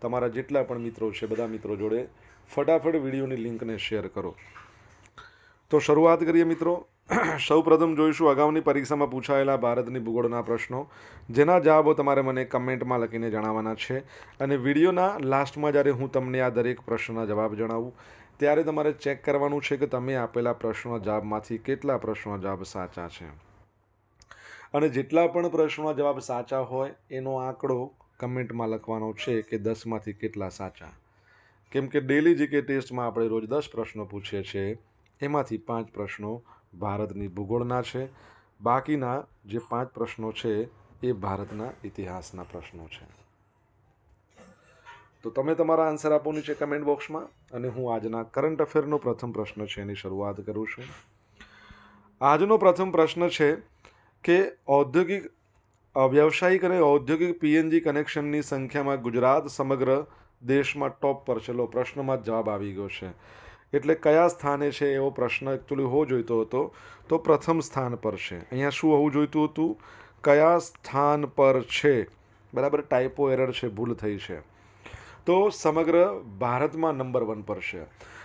તમારા જેટલા પણ મિત્રો છે, બધા મિત્રો જોડે ફટાફટ વિડીયોની લિંકને શેર કરો. તો શરૂઆત કરીએ મિત્રો. સૌ પ્રથમ જોઈશું અગાઉની પરીક્ષામાં પૂછાયેલા ભારતની ભૂગોળના પ્રશ્નો, જેના જવાબો તમારે મને કમેન્ટમાં લખીને જણાવવાના છે અને વિડીયોના લાસ્ટમાં જ્યારે હું તમને આ દરેક પ્રશ્નના જવાબ જણાવું, ત્યારે તમારે ચેક કરવાનું છે કે તમે આપેલા પ્રશ્નોના જવાબમાંથી કેટલા પ્રશ્નો જવાબ સાચા છે. અને જેટલા પણ પ્રશ્નોના જવાબ સાચા હોય, એનો આંકડો કમેન્ટમાં લખવાનો છે કે દસમાંથી કેટલા સાચા? કેમ કે ડેલી જીકે ટેસ્ટમાં આપણે રોજ દસ પ્રશ્નો પૂછીએ છીએ, એમાંથી પાંચ પ્રશ્નો ભારતની ભૂગોળના છે. બાકીના જે પાંચ પ્રશ્નો છે એ ભારતના ઇતિહાસના પ્રશ્નો છે. તો તમે તમારા આન્સર આપો નીચે કમેન્ટ બોક્સમાં અને હું આજના કરંટ અફેરનો પ્રથમ પ્રશ્ન છે એની શરૂઆત કરું છું. આજનો પ્રથમ પ્રશ્ન છે કે ઔદ્યોગિક વ્યવસાયિક અને ઔદ્યોગિક પીએનજી કનેક્શનની સંખ્યામાં ગુજરાત સમગ્ર દેશમાં ટોપ પર છેલ્લો પ્રશ્નમાં જ જવાબ આવી ગયો છે. એટલે કયા સ્થાને છે એવો પ્રશ્ન એકચ્યુઅલી હોવો જોઈતો હતો, તો પ્રથમ સ્થાન પર છે. અહીંયા શું હોવું જોઈતું હતું? કયા સ્થાન પર છે? બરાબર ટાઈપો એરર છે, ભૂલ થઈ છે. તો સમગ્ર ભારતમાં નંબર વન પર છે.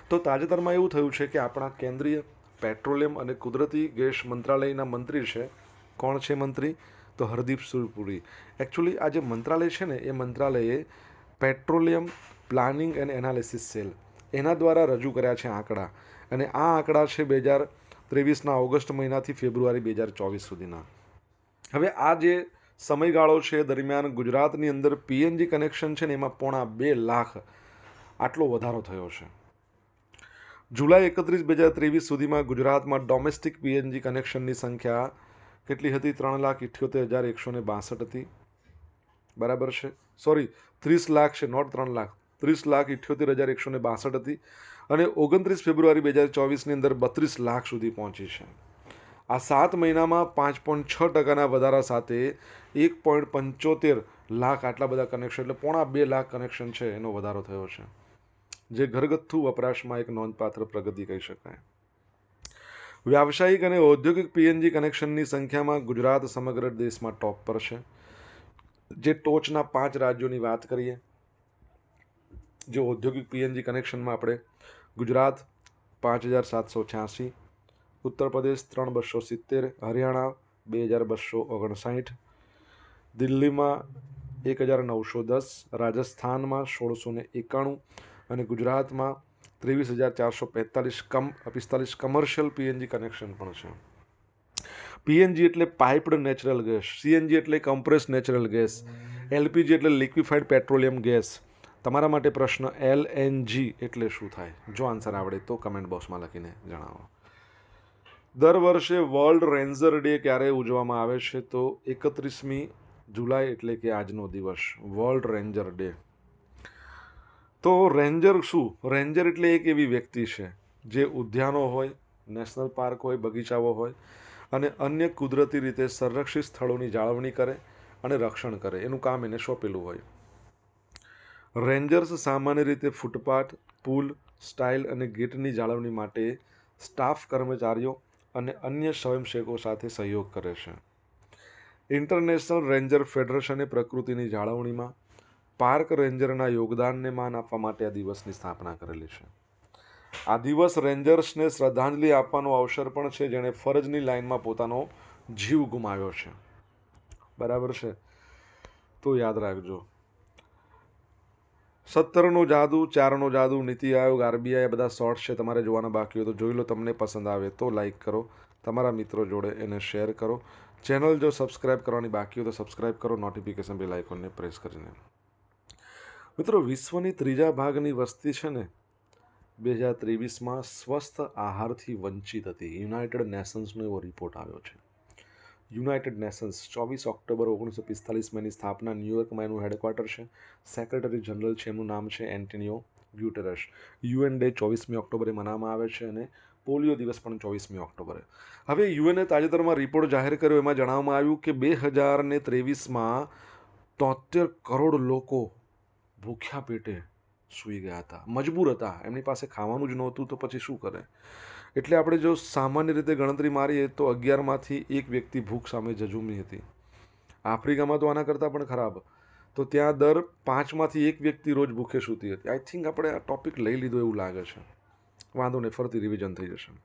તો તાજેતરમાં એવું થયું છે કે આપણા કેન્દ્રીય પેટ્રોલિયમ અને કુદરતી ગેસ મંત્રાલયના મંત્રી છે. કોણ છે મંત્રી? તો હરદીપ સુરપુરી. એકચ્યુઅલી આ જે મંત્રાલય છે ને, એ મંત્રાલયે petroleum planning and analysis cell, એના દ્વારા રજૂ કર્યા છે આંકડા. અને આ આંકડા છે બે હજાર ત્રેવીસના ઓગસ્ટ મહિનાથી ફેબ્રુઆરી બે હજાર ચોવીસ સુધીના. હવે આ જે સમયગાળો છે દરમિયાન ગુજરાતની અંદર પીએનજી કનેક્શન છે ને, એમાં પોણા બે લાખ આટલો વધારો થયો છે. જુલાઈ એકત્રીસ બે હજાર ત્રેવીસ સુધીમાં ગુજરાતમાં ડોમેસ્ટિક પીએનજી કનેક્શનની સંખ્યા કેટલી હતી? ત્રણ લાખ ઇઠ્યોતેર હજાર એકસો ને બાસઠ હતી. બરાબર છે? સોરી ત્રીસ લાખ છે નોટ ત્રણ લાખ. ત્રીસ લાખ ઇઠ્યોતેર હજાર એકસો ને બાસઠ હતી અને ઓગણત્રીસ ફેબ્રુઆરી બે હજાર ચોવીસની અંદર બત્રીસ લાખ સુધી પહોંચી છે. આ સાત મહિનામાં પાંચ પોઈન્ટ છ ટકાના વધારા સાથે એક પોઈન્ટ પંચોતેર લાખ આટલા બધા કનેક્શન એટલે પોણા બે લાખ કનેક્શન છે એનો વધારો થયો છે. જે ઘરગથ્થુ વપરાશમાં એક નોંધપાત્ર પ્રગતિ કહી શકાય. વ્યાવસાયિક અને ઔદ્યોગિક પીએનજી કનેક્શનની સંખ્યામાં ગુજરાત સમગ્ર દેશમાં ટોપ પર છે. જે ટોચના પાંચ રાજ્યોની વાત કરીએ, જે ઔદ્યોગિક પીએનજી કનેક્શનમાં આપણે ગુજરાત પાંચ હજાર સાતસો છ્યાસી ઉત્તર પ્રદેશ ત્રણ બસો સિત્તેર, હરિયાણા બે હજાર બસો ઓગણસાઠ, દિલ્હીમાં એક હજાર નવસો દસ, રાજસ્થાનમાં સોળસો ને એકાણું અને ગુજરાતમાં ત્રેવીસ હજાર ચારસો પેંતાલીસ કમ, પિસ્તાલીસ કમર્શિયલ પીએનજી કનેક્શન પણ છે. પીએનજી એટલે પાઇપ્ડ નેચરલ ગેસ સીએનજી એટલે કમ્પ્રેસ નેચરલ ગેસ એલપીજી એટલે લિક્વિફાઈડ પેટ્રોલિયમ ગેસ તમારા માટે પ્રશ્ન એલ એનજી એટલે શું થાય? જો આન્સર આવડે તો કમેન્ટ બોક્સમાં લખીને જણાવો. દર વર્ષે વર્લ્ડ રેન્જર ડે ક્યારે ઉજવવામાં આવે છે? તો એકત્રીસમી જુલાઈ એટલે કે આજનો દિવસ વર્લ્ડ રેન્જર ડે તો રેન્જર શું? રેન્જર એટલે એક એવી વ્યક્તિ છે જે ઉદ્યાનો હોય, નેશનલ પાર્ક હોય, બગીચાઓ હોય અને અન્ય કુદરતી રીતે સંરક્ષિત સ્થળોની જાળવણી કરે અને રક્ષણ કરે. એનું કામ એને સોંપેલું હોય. રેન્જર્સ સામાન્ય રીતે ફૂટપાથ, પુલ, સ્ટાઇલ અને ગેટની જાળવણી માટે સ્ટાફ કર્મચારીઓ અને અન્ય સ્વયંસેવકો સાથે સહયોગ કરે છે. ઇન્ટરનેશનલ રેન્જર ફેડરેશને પ્રકૃતિની જાળવણીમાં પાર્ક રેન્જરના યોગદાનને માન આપવા માટે આ દિવસની સ્થાપના કરેલી છે. આ દિવસ રેન્જર્સને શ્રદ્ધાંજલિ આપવાનો અવસર પણ છે, જેણે ફરજની લાઇનમાં પોતાનો જીવ ગુમાવ્યો છે. બરાબર છે? તો યાદ રાખજો. સત્તરનો જાદુ, ચારનો જાદુ, નીતિ આયોગ, આરબીઆઈ બધા શોર્ટ્સ છે, તમારે જોવાના બાકી હોય તો જોઈ લો, તમને પસંદ આવે તો લાઈક કરો. તમારા મિત્રો જોડે એને શેર કરો. ચેનલ જો સબસ્ક્રાઇબ કરવાની બાકી હોય તો સબસ્ક્રાઇબ કરો, નોટિફિકેશન બેલ આઇકોનને પ્રેસ કરીને. મિત્રો, વિશ્વની ત્રીજા ભાગની વસ્તી છે ને, બે હજાર ત્રેવીસમાં સ્વસ્થ આહારથી વંચિત હતી. યુનાઇટેડ નેશન્સનો એવો રિપોર્ટ આવ્યો છે. યુનાઇટેડ નેશન્સ, ચોવીસ ઓક્ટોબર ઓગણીસો પિસ્તાલીસમાં એની સ્થાપના ન્યૂયોર્કમાં એનું હેડક્વાર્ટર છે. સેક્રેટરી જનરલ છે, એમનું નામ છે એન્ટનિયો ગ્યુટેરસ યુએન ડે ચોવીસમી ઓક્ટોબરે મનાવવામાં આવે છે અને પોલિયો દિવસ પણ ચોવીસમી ઓક્ટોબરે. હવે યુએને તાજેતરમાં રિપોર્ટ જાહેર કર્યો. એમાં જણાવવામાં આવ્યું કે બે હજાર ને ત્રેવીસમાં તોતેર કરોડ લોકો ભૂખ્યા પેટે સૂઈ ગયા હતા. મજબૂર હતા. એમની પાસે ખાવાનું જ નહોતું, તો પછી શું કરે? એટલે આપણે જો સામાન્ય રીતે ગણતરી મારીએ, તો અગિયારમાંથી એક વ્યક્તિ ભૂખ સામે જજુમી હતી. આફ્રિકામાં તો આના કરતાં પણ ખરાબ. તો ત્યાં દર પાંચમાંથી એક વ્યક્તિ રોજ ભૂખે સૂતી હતી. આઈ થિંક આપણે આ ટોપિક લઈ લીધો એવું લાગે છે. વાંધો નહીં ફરતી રિવિઝન થઈ જશે.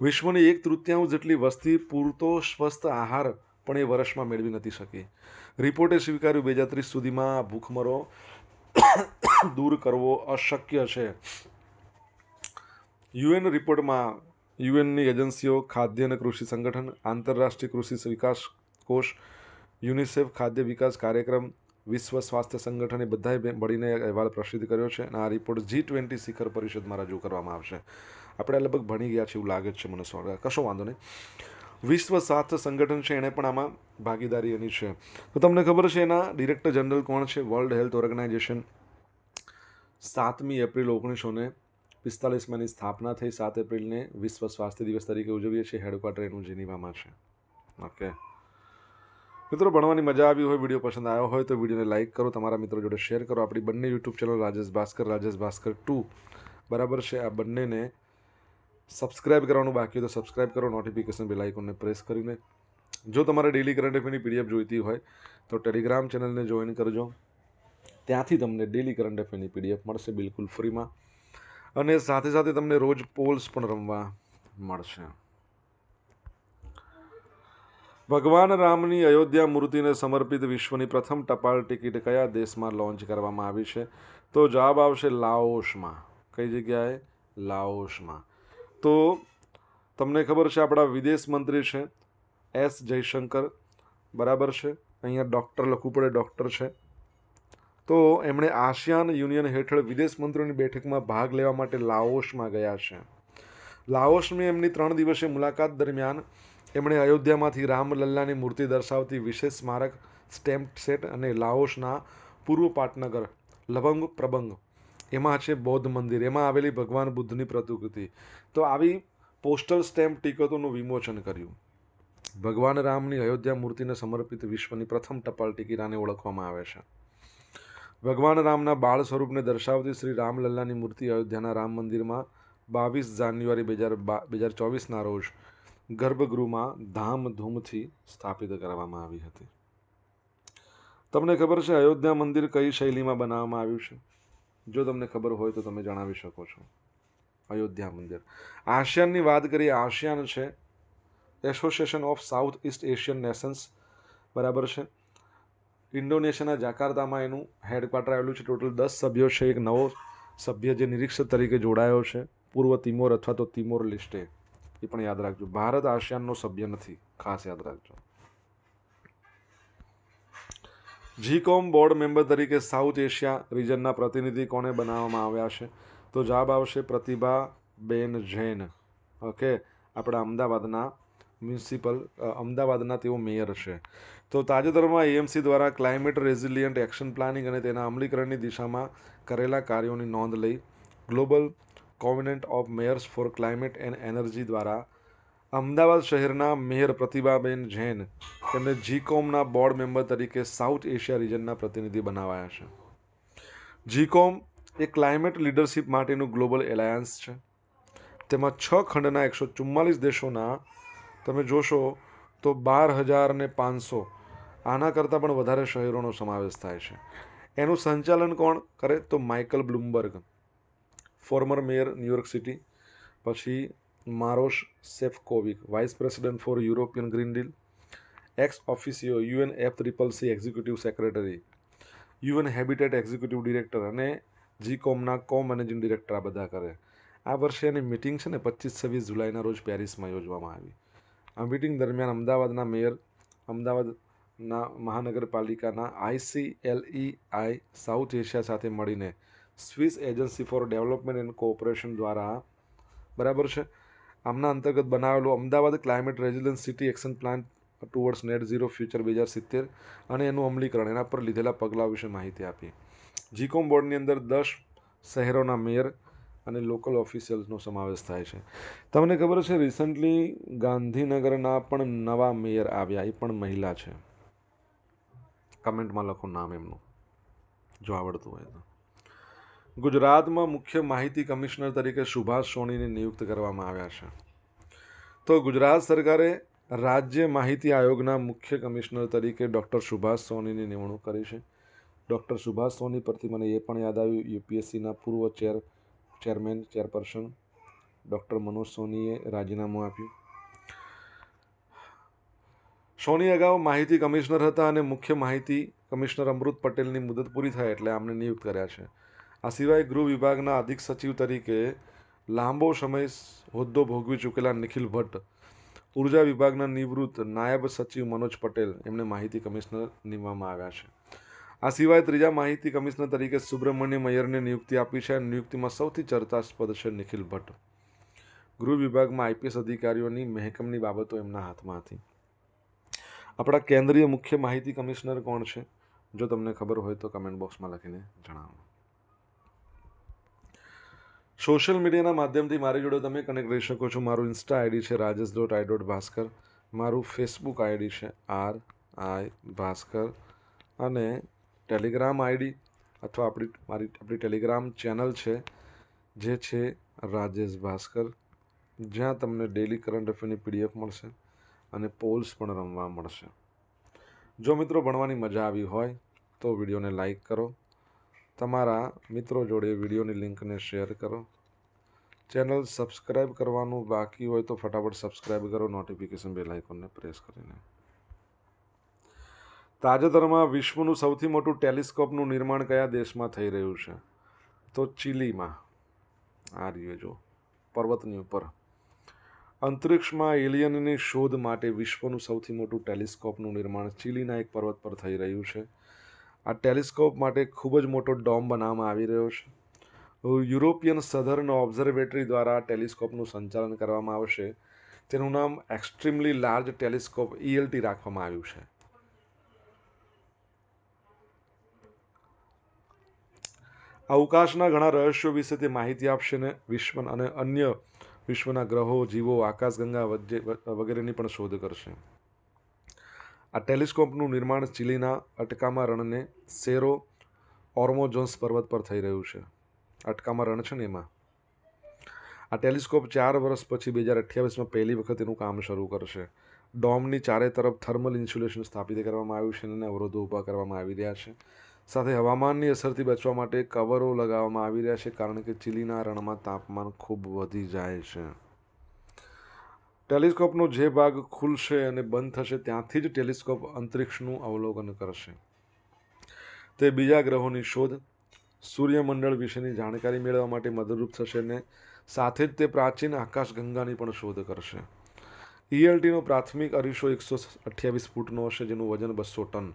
વિશ્વની એક તૃતીયાંશ જેટલી વસ્તી પૂરતો સ્વસ્થ આહાર પણ એ વર્ષમાં મેળવી નથી શકી. રિપોર્ટે સ્વીકાર્યું, બે હજાર ત્રીસ સુધીમાં ભૂખમરો દૂર કરવો અશક્ય છે. યુએન રિપોર્ટમાં યુએનની એજન્સીઓ, ખાદ્ય અને કૃષિ સંગઠન, આંતરરાષ્ટ્રીય કૃષિ વિકાસ કોષ, યુનિસેફ ખાદ્ય વિકાસ કાર્યક્રમ, વિશ્વ સ્વાસ્થ્ય સંગઠને બધાએ મળીને અહેવાલ પ્રસિદ્ધ કર્યો છે અને આ રિપોર્ટ જી ટ્વેન્ટી શિખર પરિષદમાં રજૂ કરવામાં આવશે. આપણે લગભગ ભણી ગયા છે એવું લાગે છે મને કશો વાંધો નહીં. વિશ્વ સ્વાસ્થ્ય સંગઠન છે, એણે પણ આમાં ભાગીદારી એની છે. તો તમને ખબર છે, એના ડિરેક્ટર જનરલ કોણ છે? World health organization. સાતમી એપ્રિલ ઓગણીસો ને પિસ્તાલીસમાં એની સ્થાપના થઈ. સાત એપ્રિલને વિશ્વ સ્વાસ્થ્ય દિવસ તરીકે ઉજવીએ છીએ. હેડક્વાર્ટર એનું જીનીવામાં છે. ઓકે. મિત્રો, ભણવાની મજા આવી હોય, વીડિયો પસંદ આવ્યો હોય, તો વિડીયોને લાઇક કરો, તમારા મિત્રો જોડે શેર કરો. આપણી બંને YouTube channel Rajesh Bhaskar Rajesh Bhaskar two. બરાબર છે, આ બંનેને સબસ્ક્રાઇબ કરવાનું બાકી હોય તો સબસ્ક્રાઇબ કરો નોટિફિકેશન બેલ આઇકોનને પ્રેસ કરીને. જો તમારે ડેલી કરંટ અફેરની પીડીએફ જોઈતી હોય તો ટેલિગ્રામ ચેનલને જોઈન કરજો. ત્યાંથી તમને ડેલી કરંટ અફેરની પીડીએફ મળશે બિલકુલ ફ્રીમાં. અને સાથે સાથે તમને રોજ પોલ્સ પણ રમવા મળશે. ભગવાન રામની અયોધ્યા મૂર્તિને સમર્પિત વિશ્વની પ્રથમ ટપાલ ટિકિટ કયા દેશમાં લોન્ચ કરવામાં આવી છે? તો જવાબ આવશે લાઓસમાં. કઈ જગ્યાએ? લાઓસમાં. તો તમને ખબર છે આપણા વિદેશ મંત્રી છે, એસ જયશંકર. બરાબર છે? અહીંયા ડૉક્ટર લખવું પડે, ડૉક્ટર છે. તો એમણે આસિયાન યુનિયન હેઠળ વિદેશ મંત્રીઓની બેઠકમાં ભાગ લેવા માટે લાઓસમાં ગયા છે. લાઓસની એમની ત્રણ દિવસીય મુલાકાત દરમિયાન એમણે અયોધ્યામાંથી રામલલ્લાની મૂર્તિ દર્શાવતી વિશેષ સ્મારક, સ્ટેમ્પ સેટ અને લાઓસના પૂર્વ પાટનગર, લવંગ પ્રબંગ એમાં છે બૌદ્ધ મંદિર, એમાં આવેલી ભગવાન બુદ્ધની પ્રતિકૃતિ. તો આવી પોસ્ટલ સ્ટેમ્પ ટિકિટોનું વિમોચન કર્યું. ભગવાન રામની અયોધ્યા મૂર્તિને સમર્પિત વિશ્વની પ્રથમ ટપાલ ટિકિટ આને ઓળખવામાં આવે છે. ભગવાન રામના બાળ સ્વરૂપને દર્શાવતી શ્રી રામલલ્લાની મૂર્તિ અયોધ્યાના રામ મંદિરમાં બાવીસ જાન્યુઆરી બે હજાર બા, બે હજાર ચોવીસના રોજ ગર્ભગૃહમાં ધામધૂમથી સ્થાપિત કરવામાં આવી હતી. તમને ખબર છે અયોધ્યા મંદિર કઈ શૈલીમાં બનાવવામાં આવ્યું છે? જો તમને ખબર હોય તો તમે જણાવી શકો છો. અયોધ્યા મંદિર. આસિયાનની વાત કરીએ, આસિયાન છે. Association of south east Asian nations બરાબર છે? ઇન્ડોનેશિયાના જાકાર્તામાં એનું હેડક્વાર્ટર આવેલું છે. ટોટલ દસ સભ્યો છે. એક નવો સભ્ય જે નિરીક્ષક તરીકે જોડાયો છે. પૂર્વ તિમોર અથવા તો તિમોર લિસ્ટે. એ પણ યાદ રાખજો. ભારત આસિયાનનો સભ્ય નથી. ખાસ યાદ રાખજો. જીકોમ બોર્ડ મેમ્બર તરીકે સાઉથ એશિયા રિજનના પ્રતિનિધિ કોને બનાવવામાં આવ્યા છે? તો જવાબ આવશે પ્રતિભા બેન જૈન. ઓકે આપણા અમદાવાદના મ્યુનિસિપલ અમદાવાદના તેઓ મેયર છે. તો તાજેતરમાં એએમસી દ્વારા ક્લાઇમેટ રેઝિલિયન્ટ એક્શન પ્લાનિંગ અને તેના અમલીકરણની દિશામાં કરેલા કાર્યોની નોંધ લઈ global covenant of mayors for climate and energy દ્વારા અમદાવાદ શહેરના મેયર પ્રતિભાબેન જૈન તેમને જીકોમના બોર્ડ મેમ્બર તરીકે સાઉથ એશિયા રિજનના પ્રતિનિધિ બનાવાયા છે. જીકોમ એ ક્લાઇમેટ લીડરશિપ માટેનું ગ્લોબલ એલાયન્સ છે. તેમાં છ ખંડના એકસો ચુમ્માલીસ દેશોના તમે જોશો તો બાર હજાર ને પાંચસો આના કરતાં પણ વધારે શહેરોનો સમાવેશ થાય છે. એનું સંચાલન કોણ કરે તો Michael Bloomberg former mayor New York city પછી Maros Sefcovic, vice president for European Green Deal, ex officio, UN F triple C executive secretary, UN Habitat executive director અને જી કોમના કો મેનેજિંગ ડિરેક્ટર આ બધા કરે. આ વર્ષે એની મિટિંગ છે ને પચીસ છવ્વીસ જુલાઈના રોજ પેરિસમાં યોજવામાં આવી. આ મિટિંગ દરમિયાન અમદાવાદના મેયર, અમદાવાદના મહાનગરપાલિકાના આઈસીએલઈઆઈ સાઉથ એશિયા સાથે મળીને Swiss agency for development and cooperation દ્વારા, બરાબર છે? આમના અંતર્ગત બનાવેલો Ahmedabad climate resilience city action plan towards net zero future બે હજાર સિત્તેર અને એનું અમલીકરણ, એના પર લીધેલા પગલાં વિશે માહિતી આપી. જીકોમ બોર્ડની અંદર દસ શહેરોના મેયર અને લોકલ ઓફિશિયલ્સનો સમાવેશ થાય છે. તમને ખબર છે રિસન્ટલી ગાંધીનગરના પણ નવા મેયર આવ્યા. એ પણ મહિલા છે. કમેન્ટમાં લખો નામ એમનું. જો આવડતું હોય તો. ગુજરાતમાં મુખ્ય માહિતી કમિશનર તરીકે સુભાષ સોનીને નિયુક્ત કરવામાં આવ્યા છે. તો ગુજરાત સરકારે રાજ્ય માહિતી આયોગના મુખ્ય કમિશનર તરીકે ડૉક્ટર સુભાષ સોનીની નિમણૂક કરી છે. ડૉક્ટર સુભાષ સોની પરથી મને એ પણ યાદ આવ્યું, યુપીએસસીના પૂર્વ chair, chairman, chairperson doctor Manoj સોનીએ રાજીનામું આપ્યું. સોની અગાઉ માહિતી કમિશનર હતા અને મુખ્ય માહિતી કમિશનર અમૃત પટેલની મુદત પૂરી થાય એટલે આમને નિયુક્ત કર્યા છે. આ સિવાય ગૃહ વિભાગના અધિક સચિવ તરીકે લાંબો સમય હોદ્દો ભોગવી ચૂકેલા નિખિલ ભટ્ટ. ઊર્જા વિભાગના નિવૃત્ત નાયબ સચિવ મનોજ પટેલ એમને માહિતી કમિશનર નીમવામાં આવ્યા છે. આ સિવાય ત્રીજા માહિતી કમિશનર તરીકે સુબ્રમણ્ય અયરને નિયુક્તિ આપી છે. નિયુક્તિમાં સૌથી ચર્ચાસ્પદ છે નિખિલ ભટ્ટ. ગૃહ વિભાગમાં આઈપીએસ અધિકારીઓની મહેકમની બાબતો એમના હાથમાં હતી આપણા કેન્દ્રીય મુખ્ય માહિતી કમિશનર કોણ છે? જો તમને ખબર હોય તો કમેન્ટ બોક્સમાં લખીને જણાવો. સોશિયલ મીડિયાના માધ્યમથી મારી જોડે તમે કનેક્ટ રહી શકો છો. મારું ઇન્સ્ટા આઈડી છે Rajesh dot I dot Bhaskar મારું ફેસબુક આઈડી છે આર આઈ ભાસ્કર. અને ટેલિગ્રામ આઈડી અથવા આપણી, મારી, આપણી ટેલિગ્રામ ચેનલ છે જે છે રાજેશ ભાસ્કર. જ્યાં તમને ડેલી કરંટ અફેરની પીડીએફ મળશે અને પોલ્સ પણ રમવા મળશે. જો મિત્રો ભણવાની મજા આવી હોય તો વિડીયોને લાઈક કરો. તમારા મિત્રો જોડે વિડીયોની લિંકને શેર કરો. ચેનલ સબસ્ક્રાઈબ કરવાનું બાકી હોય તો ફટાફટ સબસ્ક્રાઈબ કરો, નોટિફિકેશન બેલ આઇકોનને પ્રેસ કરીને. તાજેતરમાં વિશ્વનું સૌથી મોટું ટેલિસ્કોપનું નિર્માણ કયા દેશમાં થઈ રહ્યું છે? તો ચીલીમાં. આ રહ્યું જો, પર્વતની ઉપર. અંતરિક્ષમાં એલિયનની શોધ માટે વિશ્વનું સૌથી મોટું ટેલિસ્કોપનું નિર્માણ ચીલીના એક પર્વત પર થઈ રહ્યું છે. આ ટેલિસ્કોપ માટે ખૂબ જ મોટો ડોમ બનાવવામાં આવી રહ્યો છે. યુરોપિયન સધર્ન ઓબ્ઝર્વેટરી દ્વારા ટેલિસ્કોપનું સંચાલન કરવામાં આવશે. તેનું નામ એક્સ્ટ્રીમલી લાર્જ ટેલિસ્કોપ ઈએલટી રાખવામાં આવ્યું છે. અવકાશના ઘણા રહસ્યો વિશે તે માહિતી આપશે ને વિશ્વ અને અન્ય વિશ્વના ગ્રહો, જીવો, આકાશગંગા વચ્ચે વગેરેની પણ શોધ કરશે. આ ટેલિસ્કોપનું નિર્માણ ચીલીના અટકામા રણને સેરો ઓર્મોજોન્સ પર્વત પર થઈ રહ્યું છે. અટકામા રણ છે ને એમાં? આ ટેલિસ્કોપ ચાર વર્ષ પછી બે હજાર અઠ્યાવીસમાં પહેલી વખત એનું કામ શરૂ કરશે. ડોમની ચારે તરફ થર્મલ ઇન્સ્યુલેશન સ્થાપિત કરવામાં આવ્યું છે અને અવરોધો ઊભા કરવામાં આવી રહ્યા છે. સાથે હવામાનની અસરથી બચવા માટે કવરો લગાવવામાં આવી રહ્યા છે કારણ કે ચીલીના રણમાં તાપમાન ખૂબ વધી જાય છે. ટેલિસ્કોપનો જે ભાગ ખુલશે અને બંધ થશે, ત્યાંથી જ ટેલિસ્કોપ અંતરિક્ષનું અવલોકન કરશે. તે બીજા ગ્રહોની શોધ સૂર્યમંડળ વિશેની જાણકારી મેળવવા માટે મદદરૂપ થશે અને સાથે જ તે પ્રાચીન આકાશગંગાની પણ શોધ કરશે. ઈએલટીનો પ્રાથમિક અરીસો એકસો અઠ્યાવીસ ફૂટનો હશે, જેનું વજન બસો ટન.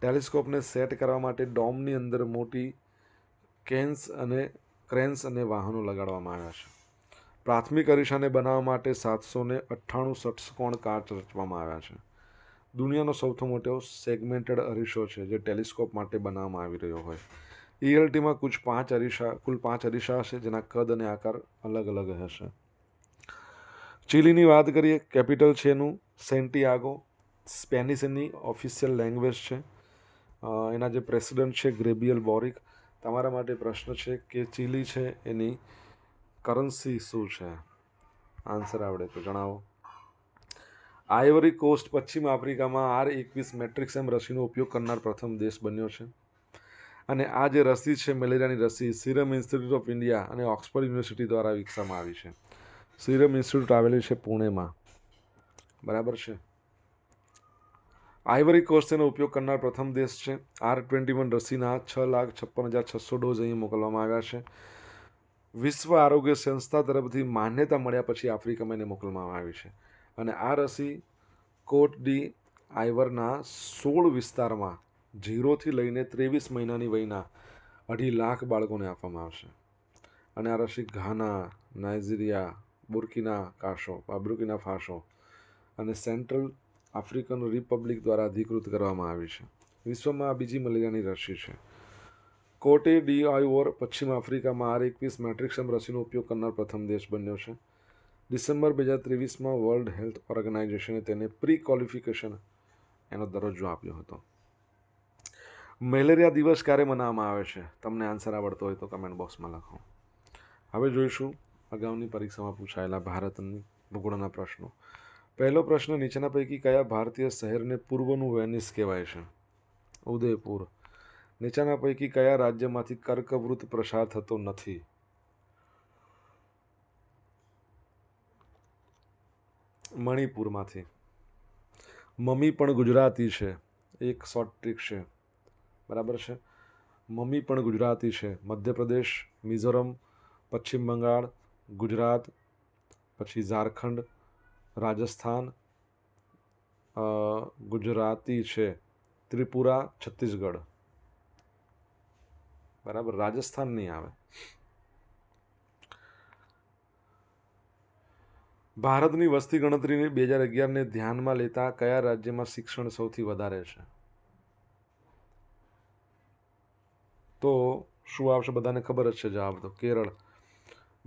ટેલિસ્કોપને સેટ કરવા માટે ડોમની અંદર મોટી કેન્સ અને ક્રેન્સ અને વાહનો લગાડવામાં આવ્યા છે. પ્રાથમિક અરીસાને બનાવવા માટે સાતસો ને અઠ્ઠાણું ષટકોણ કાચ રચવામાં આવ્યા છે. દુનિયાનો સૌથી મોટો સેગમેન્ટેડ અરીસો છે જે ટેલિસ્કોપ માટે બનાવવામાં આવી રહ્યો હોય. ઈએલટીમાં કુલ પાંચ અરીસા, કુલ પાંચ અરીસા હશે જેના કદ અને આકાર અલગ અલગ હશે. ચીલીની વાત કરીએ, કેપિટલ છે એનું સેન્ટિયાગો. સ્પેનિશ એની ઓફિશિયલ લેંગ્વેજ છે. એના જે પ્રેસિડન્ટ છે, ગ્રેબિયલ બોરિક તમારા માટે પ્રશ્ન છે કે ચીલી છે એની કરન્સી શું છે? આન્સર આવડે તો જણાવો. આઇવરી કોસ્ટ પશ્ચિમ આફ્રિકામાં આર એકવીસ મેટ્રિક્સ એમ રસીનો ઉપયોગ કરનાર પ્રથમ દેશ બન્યો છે. અને આ જે રસી છે, મેલેરિયાની રસી, સિરમ ઇન્સ્ટિટ્યૂટ ઓફ ઇન્ડિયા અને ઓક્સફર્ડ યુનિવર્સિટી દ્વારા વિકસાવવામાં આવી છે. સિરમ ઇન્સ્ટિટ્યૂટ આવેલી છે પુણેમાં. બરાબર છે? આઇવરી કોસ્ટ તેનો ઉપયોગ કરનાર પ્રથમ દેશ છે. આર ટ્વેન્ટી વન રસીના છ લાખ છપ્પન હજાર છસો ડોઝ અહીં મોકલવામાં આવ્યા છે. વિશ્વ આરોગ્ય સંસ્થા તરફથી માન્યતા મળ્યા પછી આફ્રિકામાં એને મોકલવામાં આવી છે. અને આ રસી કોટ ડી આઈવરના સોળ વિસ્તારમાં ઝીરોથી લઈને ત્રેવીસ મહિનાની વયના અઢી લાખ બાળકોને આપવામાં આવશે. અને આ રસી ઘાના, નાઇજીરિયા, બુર્કિના કાશો, બાબ્રુકિના ફાશો અને સેન્ટ્રલ આફ્રિકન રિપબ્લિક દ્વારા અધિકૃત કરવામાં આવી છે. વિશ્વમાં આ બીજી મલેરિયાની રસી છે. કોટે ડી આઈવોર પશ્ચિમ આફ્રિકામાં આર એકવીસ મેટ્રિક્સમ રસીનો ઉપયોગ કરનાર પ્રથમ દેશ બન્યો છે. ડિસેમ્બર બે હજાર ત્રેવીસમાં વર્લ્ડ હેલ્થ ઓર્ગેનાઇઝેશને તેને પ્રી ક્વોલિફિકેશન એનો દરજ્જો આપ્યો હતો. મેલેરિયા દિવસ ક્યારે મનાવવામાં આવે છે? તમને આન્સર આવડતો હોય તો કમેન્ટ બોક્સમાં લખો. હવે જોઈશું અગાઉની પરીક્ષામાં પૂછાયેલા ભારતની ભૂગોળના પ્રશ્નો. પહેલો પ્રશ્ન નીચેના પૈકી કયા ભારતીય શહેરને પૂર્વનું વેનિસ કહેવાય છે? ઉદયપુર નીચેના પૈકી કયા રાજ્યમાંથી કર્કવૃત પ્રસાર થતો નથી? મણિપુરમાંથી. મમ્મી પણ ગુજરાતી છે. એક શોર્ટ ટ્રીક છે. બરાબર છે? મમ્મી પણ ગુજરાતી છે. મધ્યપ્રદેશ, મિઝોરમ, પશ્ચિમ બંગાળ, ગુજરાત, પછી ઝારખંડ, રાજસ્થાન ગુજરાતી છે. ત્રિપુરા, છત્તીસગઢ. બરાબર? રાજસ્થાન નહીં આવે. ભારતની વસ્તી ગણતરીને બે હજાર અગિયારને ધ્યાનમાં લેતા કયા રાજ્યમાં શિક્ષણ સૌથી વધારે છે? તો શું આવશે? બધાને ખબર જ છે જવાબ તો. કેરળ.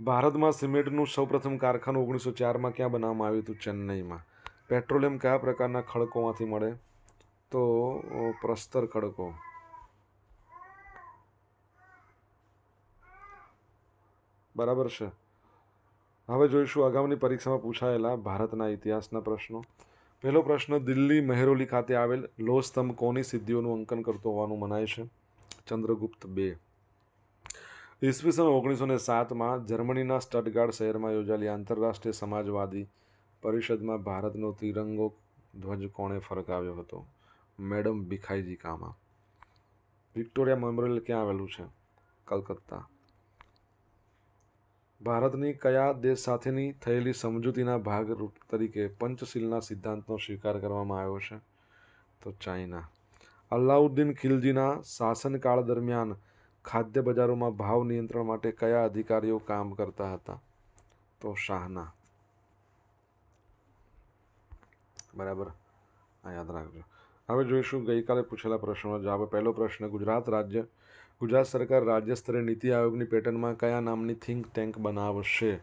ભારતમાં સિમેન્ટનું સૌપ્રથમ કારખાનું ઓગણીસો ચારમાં ક્યાં બનાવવામાં આવ્યું હતું? ચેન્નઈમાં. પેટ્રોલિયમ કયા પ્રકારના ખડકોમાંથી મળે? તો પ્રસ્તર ખડકો. બરાબર છે. હવે જોઈશું આગામી પરીક્ષામાં પૂછાયેલા ભારતના ઇતિહાસના પ્રશ્નો. પહેલો પ્રશ્ન, દિલ્હી મહેરોલી ખાતે આવેલ લોહ સ્તંભ કોની સિદ્ધિઓનું અંકન કરતો હોવાનું મનાય છે? ચંદ્રગુપ્ત બે. ઈસવીસન ઓગણીસો ને સાતમાં જર્મનીના સ્ટટગાર્ડ શહેરમાં યોજાયેલી આંતરરાષ્ટ્રીય સમાજવાદી પરિષદમાં ભારતનો તિરંગો ધ્વજ કોણે ફરકાવ્યો હતો? Madam Bhikaiji Cama. Victoria memorial ક્યાં આવેલું છે? કલકત્તા. ભારતની કયા દેશ સાથેની થયેલી સમજૂતીના ભાગરૂપ તરીકે પંચશીલના સિદ્ધાંતનો સ્વીકાર કરવામાં આવ્યો છે? તો ચાઇના. અલ્લાઉદ્દીન ખિલજીના શાસનકાળ દરમિયાન ખાદ્ય બજારોમાં ભાવ નિયંત્રણ માટે કયા અધિકારીઓ કામ કરતા હતા? તો શાહના. બરાબર? આ યાદ રાખજો. હવે જોઈશું ગઈકાલે પૂછેલા પ્રશ્નનો જવાબ. પહેલો પ્રશ્ન, ગુજરાત રાજ્ય, ગુજરાત સરકાર રાજ્ય સ્તરે નીતિ આયોગની પેટર્નમાં કયા નામની થિંક ટેન્ક બનાવશે?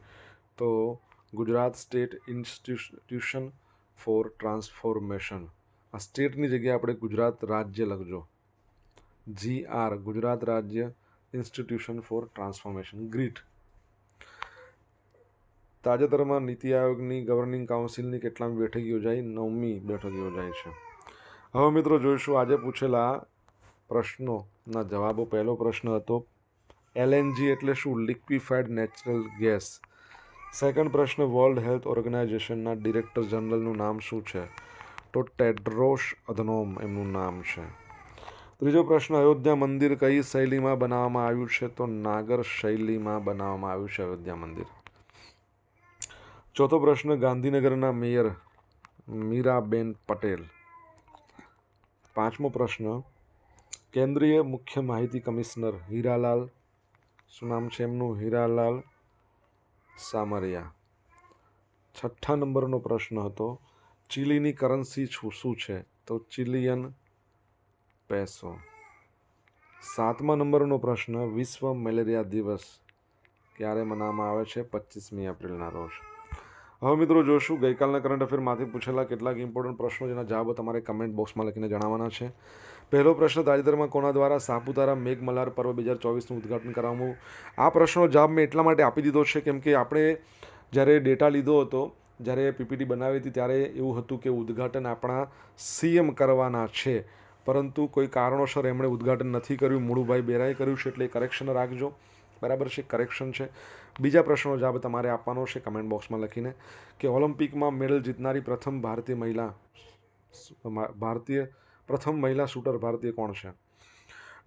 તો Gujarat state institution for transformation. આ સ્ટેટની જગ્યાએ આપણે ગુજરાત રાજ્ય લખજો. જી આર ગુજરાત રાજ્ય ઇન્સ્ટિટ્યુશન ફોર ટ્રાન્સફોર્મેશન. ગ્રીટ તાજેતરમાં નીતિ આયોગની ગવર્નિંગ કાઉન્સિલની કેટલામી બેઠક યોજાઈ. નવમી બેઠક યોજાઈ છે. હવે મિત્રો જોઈશું આજે પૂછેલા પ્રશ્નોના જવાબો. પહેલો પ્રશ્ન હતો એલએનજી એટલે શું? લિક્વિફાઈડ નેચરલ ગેસ સેકન્ડ પ્રશ્ન વર્લ્ડ હેલ્થ ઓર્ગેનાઇઝેશનના ડિરેક્ટર જનરલનું નામ શું છે? તો ટેડ્રોશ અધનોમ એમનું નામ છે. ત્રીજો પ્રશ્ન, અયોધ્યા મંદિર કઈ શૈલીમાં બનાવવામાં આવ્યું છે? તો નાગર શૈલીમાં બનાવવામાં આવ્યું છે અયોધ્યા મંદિર. ચોથો પ્રશ્ન, ગાંધીનગરના મેયર મીરાબેન પટેલ પાંચમો પ્રશ્ન, કેન્દ્રીય મુખ્ય માહિતી કમિશનર હીરાલાલ, શું નામ છે એમનું? હીરાલાલ સામરિયા. છઠ્ઠા નંબરનો પ્રશ્ન હતો, ચીલીની કરન્સી શું છે? તો ચિલિયન પેસો. સાતમા નંબરનો પ્રશ્ન, વિશ્વ મેલેરિયા દિવસ ક્યારે મનાવવામાં આવે છે? પચીસમી એપ્રિલના રોજ. હવે મિત્રો જોશું, ગઈકાલના કરંટ અફેરમાંથી પૂછેલા કેટલાક ઇમ્પોર્ટન્ટ પ્રશ્નો જેના જવાબો તમારે કમેન્ટ બોક્સમાં લખીને જણાવવાના છે. પહેલો પ્રશ્ન, તાજેતરમાં કોના દ્વારા સાપુતારા મેઘમલ્હાર પર્વ બે હજાર ચોવીસનું ઉદઘાટન કરવામાં આ પ્રશ્નનો જવાબ મેં એટલા માટે આપી દીધો છે કેમ કે આપણે જ્યારે ડેટા લીધો હતો, જ્યારે પીપીટી બનાવી હતી ત્યારે એવું હતું કે ઉદ્ઘાટન આપણા સીએમ કરવાના છે. પરંતુ કોઈ કારણોસર એમણે ઉદ્ઘાટન નથી કર્યું. મુળુભાઈ બેરાએ કર્યું છે એટલે કરેક્શન રાખજો. બરાબર છે કરેક્શન છે. બીજા પ્રશ્નનો જવાબ તમારે આપવાનો છે કમેન્ટ બોક્સમાં લખીને કે ઓલિમ્પિકમાં મેડલ જીતનારી પ્રથમ ભારતીય મહિલા ભારતીય, પ્રથમ મહિલા શૂટર ભારતીય કોણ છે?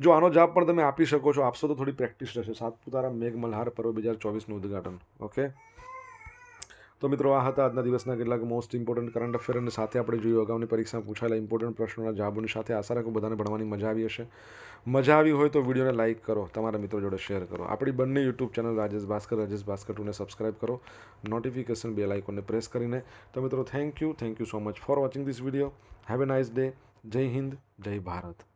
જો આનો જવાબ પણ તમે આપી શકો છો, આપશો તો થોડી પ્રેક્ટિસ રહેશે. સાતપુતારા મેઘ મલ્હાર પર્વ બે હજાર ચોવીસનું ઉદ્ઘાટન ઓકે તો મિત્રો આ હતા આજના દિવસના કેટલાક મોસ્ટ ઇમ્પોર્ટન્ટ કરંટ અફેર અને સાથે આપણે જોયું અગાઉની પરીક્ષામાં પૂછાયેલા ઇમ્પોર્ટન્ટ પ્રશ્નોના જવાબોની સાથે આશા રાખું બધાને ભણવાની મજા આવી હશે. મજા આવી હોય તો વિડીયોને લાઇક કરો, તમારા મિત્રો જોડે શેર કરો. આપણી બંને યુટ્યુબ ચેનલ રાજેશ ભાસ્કર રાજેશ ભાસ્કર ટુને સબસ્ક્રાઇબ કરો. નોટિફિકેશન બેલ આઇકોનને પ્રેસ કરીને. તો મિત્રો thank you thank you so much for watching this video have a nice day જય હિન્દ જય ભારત